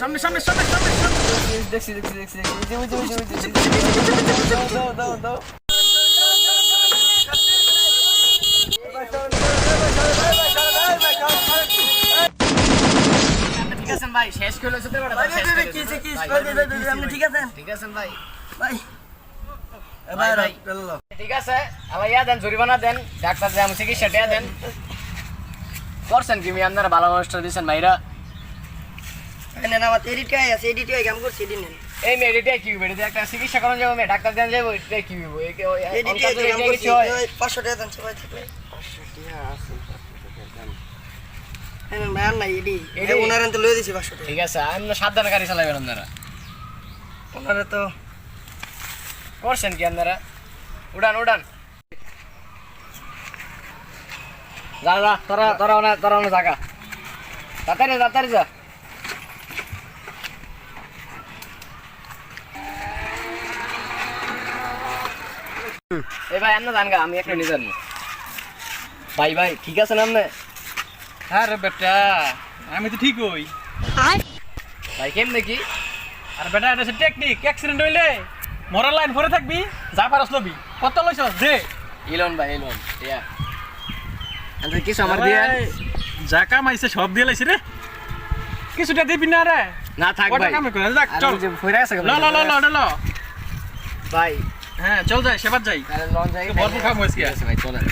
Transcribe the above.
সামনে সামনে সামনে সামনে দেখছি দেখছি দেখছি দেখছি। দাও, দাও, দাও, দাও। ঠিক আছেন ভাই শেষ করলে যেতে পারে ভাই, করে ভাই, ভাই, আপনি ঠিক আছেন? ঠিক আছেন ভাই। ভাই। ভাই, ভাই। ঠিক আছে আবার ইয়া দেন জরিমানা দেন ডাক্তার যে আমি চিকিৎসা দেন। করছেন কি মি আপনারা ভালো মানুষটা দিচ্ছেন ভাইরা। নেন আমার এডিট কাজ আছে এডিট কাজ কাম করছি এডিট নেন। এই মেয়ে এটা কি হবে? এটা একটা চিকিৎসা করানো যাব মেয়ে ডাক্তার দেন যাব এটা কি হবে? কি- এডিট কাম করছি 500 টাকা দেন সবাই থাকলে। হ্যাঁ ভাই নাই এডি। ওনার লয়ে দিছি 500 ঠিক আছে সাবধানে গাড়ি চালাবেন আপনারা। ওনারে তো করছেন কি আপনারা? উড়ান উড়ান। যা যা তোরা তোরা ওনা তোরা ওনা জাগা তাড়াতাড়ি যা, তাড়াতাড়ি যা। এই ভাই আমি একটা নিয়ে জানি ভাই ভাই ঠিক আছে না আপনি? আরে বেটা আমি তো ঠিক হই। ভাই কেমনে কি? আর বেটা এটা টেকনিক অ্যাক্সিডেন্ট হইলে মরার লাইন পরে থাকবি যা পারস লবি। কত লইছস? দে। ইলন ভাই ইলন ইয়া আচ্ছা কিছু আমার দিয়ে? যা কাম আইছে সব দিয়ে লাইছি রে। কিছুটা দিবি না রে? না থাক ভাই। কামে করে? যাক চল। ফইরা আছে ল ল ল ল ল, ভাই। হ্যাঁ চল যাই সেবার যাই। তাহলে লন যাই ভরপুর খাব আজকে। আছে ভাই চলেন